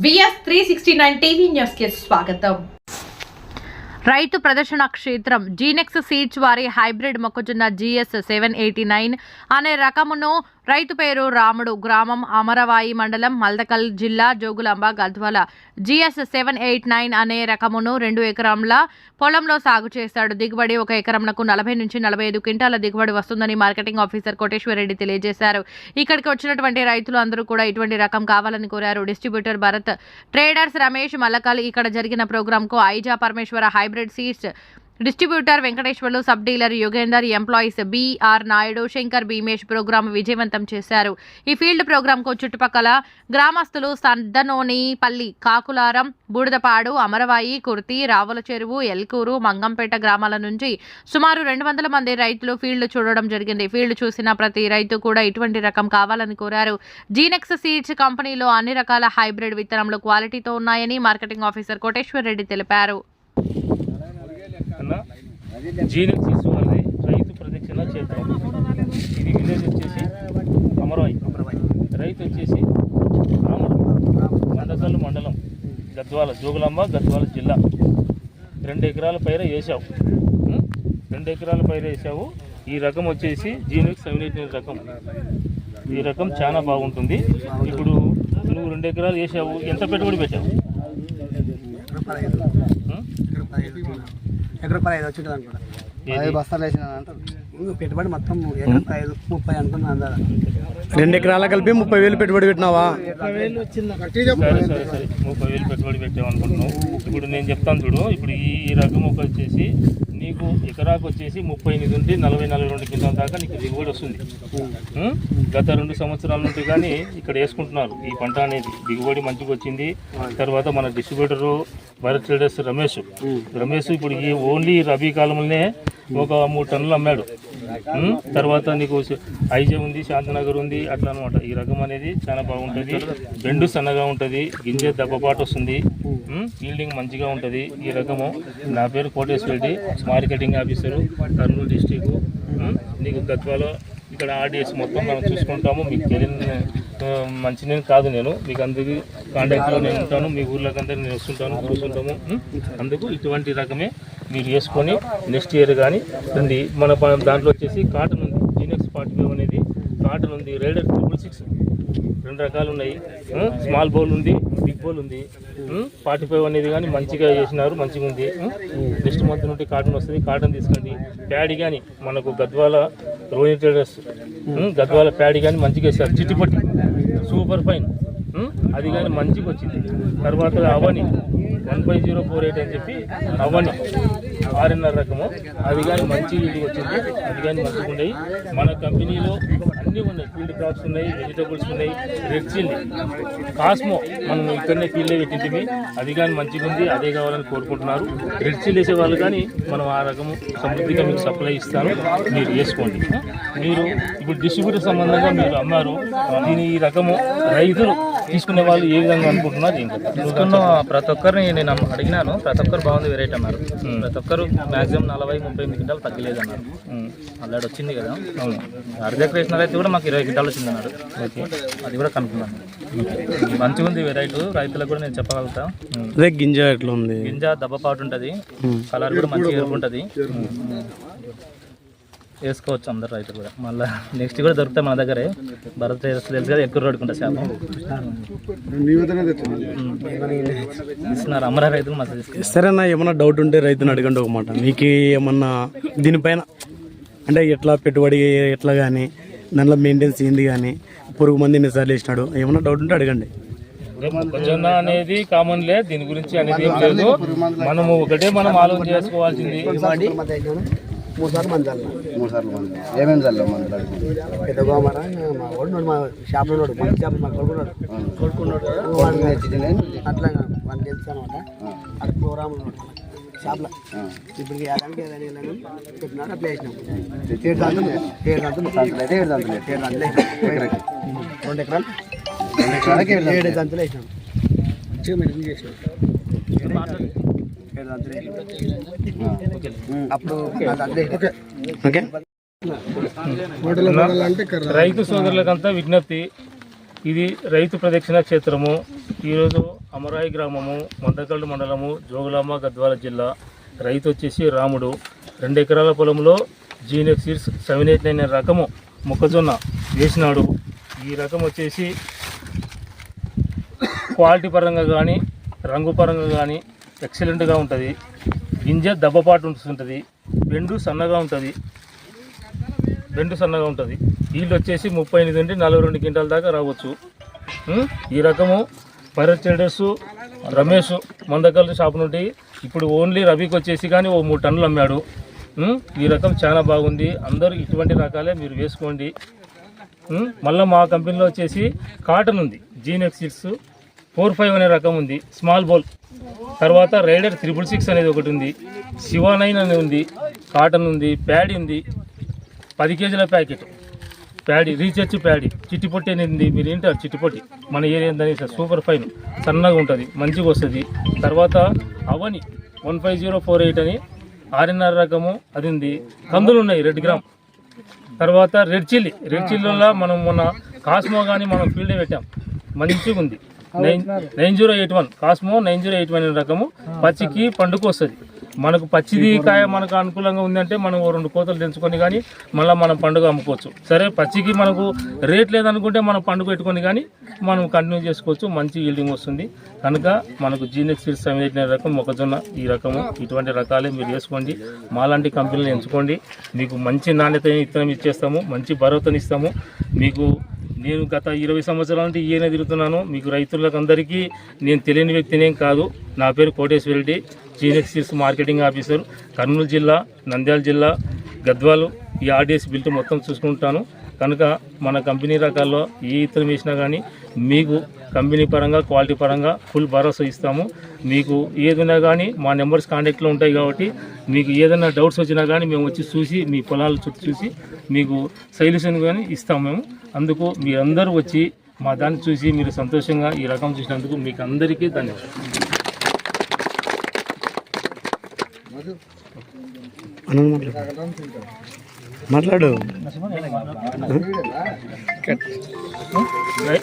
VS three sixty nine TV న్యూస్కి స్వాగతం. రైతు ప్రదర్శన క్షేత్రం జీనెక్స్ సీడ్స్ వారి హైబ్రిడ్ మొక్కజొన్న జిఎస్ సెవెన్ ఎయిటీ నైన్ అనే రకమును రైతు పేరు రాముడు. గ్రామం అమరవాయి మండలం మల్దకల్ జిల్లా Jogulamba Gadwal. GS seven eight nine అనే రకమును రెండు ఎకరంల పొలంలో సాగు చేస్తాడు. దిగుబడి ఒక ఎకరంకు నలభై నుంచి నలభై ఐదు క్వింటాల దిగుబడి వస్తుందని మార్కెటింగ్ ఆఫీసర్ కోటేశ్వర రెడ్డి తెలియజేశారు. ఇక్కడికి వచ్చినటువంటి రైతులు అందరూ కూడా ఇటువంటి రకం కావాలని కోరారు. డిస్ట్రిబ్యూటర్ భరత్ ట్రేడర్స్ రమేష్ మల్లకల్ ఇక్కడ జరిగిన ప్రోగ్రాంకు Aija Parameshwara hybrid seeds distributor Venkateswarlu sub dealer Yugender employees BR Naidu Shankar Bhimesh programme విజయవంతం చేశారు. ఈ ఫీల్డ్ ప్రోగ్రాంకు చుట్టుపక్కల గ్రామస్తులు సందనోని పల్లి కాకులారం బూడిదపాడు అమరవాయి కుర్తి రావుల చెరువు ఎల్కూరు మంగంపేట గ్రామాల నుంచి సుమారు రెండు వందల మంది రైతులు ఫీల్డ్ చూడడం జరిగింది. ఫీల్డ్ చూసిన ప్రతి రైతు కూడా ఇటువంటి రకం కావాలని కోరారు. జీనెక్స్ సీడ్స్ కంపెనీలో అన్ని రకాల హైబ్రిడ్ విత్తనములు క్వాలిటీతో ఉన్నాయని మార్కెటింగ్ ఆఫీసర్ కోటేశ్వర్ రెడ్డి తెలిపారు. జీనెక్సిస్ వాళ్ళది రైతు ప్రదక్షిణ చేద్దాం. ఇది విలేజ్ వచ్చేసి అమరవాయి రైతు వచ్చేసి రాముడు మందకల్లు మండలం. గద్వాల జోగులాంబ గద్వాల జిల్లా. రెండు ఎకరాల పైర వేసావు. రెండు ఎకరాల పైర వేసావు. ఈ రకం వచ్చేసి జీనెక్స్ సెవెన్ ఎయిట్ రకం. ఈ రకం చాలా బాగుంటుంది. ఇప్పుడు నువ్వు రెండు ఎకరాలు వేసావు. ఎంత పెట్టుబడి పెట్టావు? ఎకర ఉంటుంది అనుకుంటా. ఏది? బస్తాలు వేసిన అంటారు ఇంకో పెట్టుబడి మొత్తం ఎకర పదహైదు ముప్పై అనుకున్నా రెండు ఎకరాల కలిపి ముప్పై వేలు పెట్టుబడి పెట్టినావా? సరే సరే సరే. ముప్పై వేలు పెట్టుబడి పెట్టావు అనుకుంటున్నావు. ఇప్పుడు నేను చెప్తాను చూడు ఇప్పుడు ఈ రకం ఒక వచ్చేసి నీకు ఎకరాకు వచ్చేసి ముప్పై ఎనిమిది నుండి నలభై నలభై రెండు కింటాల దాకా నీకు దిగుబడి వస్తుంది? గత రెండు సంవత్సరాల నుండి కానీ ఇక్కడ వేసుకుంటున్నారు ఈ పంట అనేది. దిగుబడి మంచిగా వచ్చింది. తర్వాత మన డిస్ట్రిబ్యూటరు భరత్ ట్రేడర్స్ రమేష్ రమేష్ ఇప్పుడు ఈ ఓన్లీ రబీ కాలంలోనే ఒక మూడు టన్నులు అమ్మాడు. ఉం? తర్వాత నీకు ఐజే ఉంది శాంతినగర్ ఉంది అట్లా అనమాట ఈ రకం అనేది చాలా బాగుంటుంది. బెండు సన్నగా ఉంటుంది. గింజ దెబ్బపాటు వస్తుంది? ఫీల్డింగ్ మంచిగా ఉంటుంది. ఈ రకము. నా పేరు Koteswara Reddy marketing officer Kurnool district నీకు గద్వాలో ఇక్కడ ఆర్డిఎస్ మొత్తం మనం చూసుకుంటాము. మీకు తెలియని మంచి నేను కాదు నేను. మీకు అందరికీ కాంటాక్ట్లో నేను ఉంటాను. మీ ఊర్లోకంతా నేను వస్తుంటాను కూర్చుంటాము. అందుకు ఇటువంటి రకమే మీరు వేసుకొని నెక్స్ట్ ఇయర్ కానీ ఉంది మన దాంట్లో వచ్చేసి కాటన్ ఉంది. జీనెక్స్ ఫార్టీ ఫైవ్ అనేది కాటన్ ఉంది. రైడర్ ట్రిపుల్ సిక్స్ రెండు రకాలు ఉన్నాయి. స్మాల్ బౌల్ ఉంది బిగ్ బౌల్ ఉంది. ఫార్టీ ఫైవ్ అనేది కానీ మంచిగా చేసినారు మంచిగా ఉంది. నెక్స్ట్ మంత్ నుండి కాటన్ వస్తుంది. కాటన్ తీసుకోండి. ప్యాడీ కానీ మనకు గద్వాల రోహిణి ట్రేడర్స్ గద్వాల ప్యాడీ కానీ మంచిగా వేస్తారు చిట్టిపట్టి సూపర్ ఫైన్. అది కానీ మంచిగా వచ్చింది. తర్వాత అవని one five zero four eight అని చెప్పి అవని ఆర్ఎన్ఆర్ రకము. అది కానీ మంచి ఇది వచ్చింది. అది కానీ మంచిగా ఉండేవి మన కంపెనీలో అన్నీ ఉన్నాయి. ఫీల్డ్ క్రాప్స్ ఉన్నాయి వెజిటబుల్స్ ఉన్నాయి రెడ్ చిల్లీ కాస్మో మనం ఇక్కడనే ఫీల్డ్ పెట్టింటిమి. అది కానీ మంచిగా ఉంది అదే కావాలని కోరుకుంటున్నారు. రెడ్ చిల్లీ వేసే వాళ్ళు కానీ మనం ఆ రకము సమృద్ధిగా మీకు సప్లై ఇస్తాను. మీరు వేసుకోండి. మీరు ఇప్పుడు డిస్ట్రిబ్యూటర్ సంబంధంగా మీరు అమ్మారు. దీని ఈ రకము రైతులు తీసుకునే వాళ్ళు ఏ విధంగా అనుకుంటున్నారు తీసుకున్న ప్రతి ఒక్కరిని నేను అడిగినాను. ప్రతి ఒక్కరు బాగుంది వెరైటీ అన్నారు. ప్రతి ఒక్కరు మాక్సిమం నలభై ముప్పై ఎనిమిది క్వింటాలు తగ్గలేదు అన్నారు. అల్లాడు వచ్చింది కదా. అవును. అర్ధ ఎకర వేసిన రైతు కూడా మాకు ఇరవై క్వింటాలు వచ్చింది అన్నారు. అది కూడా కనుక్కున్నాను మంచిగా ఉంది వెరైటీ రైతులకు కూడా నేను చెప్పగలుగుతా. అదే గింజ ఎట్లా ఉంది గింజ దెబ్బపాటు ఉంటుంది. కలర్ కూడా మంచిగా ఎరుపు ఉంటుంది. వేసుకోవచ్చు అందరు రైతులు కూడా. మళ్ళీ నెక్స్ట్ కూడా దొరుకుతాయి మన దగ్గరే. భరత్ తెలుసు కదా ఎక్కువ రోడ్డుకుంటా చేప ఇస్తున్నారు. అమరా రైతులు మస్తు సరేనా ఏమన్నా డౌట్ ఉంటే రైతుని అడగండి ఒక మాట. మీకు ఏమన్నా దీనిపైన అంటే ఎట్లా పెట్టుబడి ఎట్లా కానీ దాంట్లో మెయింటెన్స్ ఏంది కానీ పురుగు మంది ఎన్నిసార్లు వేసినాడు ఏమన్నా డౌట్ ఉంటే అడగండి. మొక్కజొన్న అనేది కామన్ లే దీని గురించి అనేది ఏం లేదు. మనము ఒకటే మనం ఆలోచన చేసుకోవాల్సింది. మూడు సార్లు మంది మూడు సార్లు మంది ఏమేమి చల్లాం పెద్ద గోమర మా కొడుకున్నాడు మా షాప్లో ఉన్నాడు షాప్ మా కొడుకున్నాడు. కొడుకున్నాడు. అట్లా వాడిని తెలుసు అనమాట అక్కడ ప్రోగ్రామ్ షాప్లో ఇప్పుడు ఏదానికి ఏదైనా ఏదైనా చెప్పినాడు అట్లా వేసినాం. ఏడు దాంతులు ఏడు దాంతులు ఏడు దాంతులు ఏడు దాంతులు వేసినాం. రెండు ఎకరాలు. ఏడు దాంతులు వేసినాం. మంచిగా మెయింటైన్ చేసినాం. అప్పుడు. ఓకే. రైతు సోదరులకంతా విజ్ఞప్తి. ఇది రైతు ప్రదక్షిణ క్షేత్రము. ఈరోజు అమరాయి గ్రామము మందకల్లు మండలము జోగులాంబ గద్వాల జిల్లా. రైతు వచ్చేసి రాముడు. రెండు ఎకరాల పొలంలో Genex seeds seven eight nine రకము మొక్కజొన్న వేసినాడు. ఈ రకం వచ్చేసి క్వాలిటీ పరంగా కానీ రంగు పరంగా కానీ ఎక్సలెంట్గా ఉంటుంది. గింజ దెబ్బపాటు ఉంటుంది. బెండు సన్నగా ఉంటుంది. బెండు సన్నగా ఉంటుంది. వీళ్ళు వచ్చేసి ముప్పై ఎనిమిది నుండి నలభై రెండు క్వింటాల దాకా రావచ్చు. ఈ రకము భరత్ ట్రేడర్స్ రమేష్ మందకల్ షాప్ నుండి ఇప్పుడు ఓన్లీ రవికి వచ్చేసి కానీ ఓ మూడు టన్నులు అమ్మాడు. ఈ రకం చాలా బాగుంది. అందరూ ఇటువంటి రకాలే మీరు వేసుకోండి. మళ్ళీ మా కంపెనీలో వచ్చేసి కాటన్ ఉంది. జీనెక్సిల్స్ ఫోర్ ఫైవ్ అనే రకం ఉంది. Small bowl. తర్వాత రైడర్ త్రిపుల్ సిక్స్ అనేది ఒకటి ఉంది. శివ నైన్ అనేది ఉంది. కాటన్ ఉంది. ప్యాడీ ఉంది. పది కేజీల packet. Paddy research paddy. Chittipotti అనేది ఉంది. మీరు ఏంటారు చిట్టిపొట్టి? మన ఏరియా దాని సూపర్ ఫైన్. సన్నగా ఉంటుంది. మంచిగా వస్తుంది. తర్వాత అవని one five zero four eight అని ఆర్ఎన్ఆర్ రకము. అది ఉంది. కందులు ఉన్నాయి. Red gram. తర్వాత రెడ్ చిల్లీ. రెడ్ చిల్లీలో మనం మొన్న కాస్మో కానీ మనం ఫీల్డ్ పెట్టాం. మంచిగా ఉంది nine nine zero eight one. Cosmo nine zero eight one రకము. పచ్చికి పండుగ వస్తుంది. మనకు పచ్చిది కాయ మనకు అనుకూలంగా ఉందంటే మనం ఓ రెండు కోతలు తెంచుకొని కానీ మళ్ళీ మనం పండుగ అమ్ముకోవచ్చు. సరే పచ్చికి మనకు రేట్ లేదనుకుంటే మనం పండుగ పెట్టుకొని కానీ మనం కంటిన్యూ చేసుకోవచ్చు. మంచి ఈల్డింగ్ వస్తుంది. కనుక మనకు జీనెక్స్ సీడ్స్ నైన్ రకం మొక్కజొన్న ఈ రకము. ఇటువంటి రకాలే మీరు వేసుకోండి. మాలాంటి కంపెనీలు ఎంచుకోండి. మీకు మంచి నాణ్యత ఇత్తనం ఇచ్చేస్తాము. మంచి భరోసాని ఇస్తాము మీకు నేను గత ఇరవై సంవత్సరాల నుండి ఈయన తిరుగుతున్నాను. మీకు రైతులకు అందరికీ నేను తెలియని వ్యక్తినేం కాదు. నా పేరు Koteswara Reddy Genex marketing officer Kurnool జిల్లా నంద్యాల జిల్లా గద్వాలు ఈ ఆర్డీఎస్ బిల్ట్ మొత్తం చూసుకుంటాను. కనుక మన కంపెనీ రకాల్లో ఏ ఇతరం వేసినా కానీ మీకు కంపెనీ పరంగా క్వాలిటీ పరంగా ఫుల్ భరోసా ఇస్తాము. మీకు ఏదైనా కానీ మా నెంబర్స్ కాంటాక్ట్లో ఉంటాయి కాబట్టి మీకు ఏదైనా డౌట్స్ వచ్చినా కానీ మేము వచ్చి చూసి మీ పొలాలు చుట్టూ చూసి మీకు సొల్యూషన్ కానీ ఇస్తాము మేము. అందుకు మీరందరూ వచ్చి మా దాన్ని చూసి మీరు సంతోషంగా ఈ రకం చూసినందుకు మీకు అందరికీ ధన్యవాదాలు. మాట్లాడు.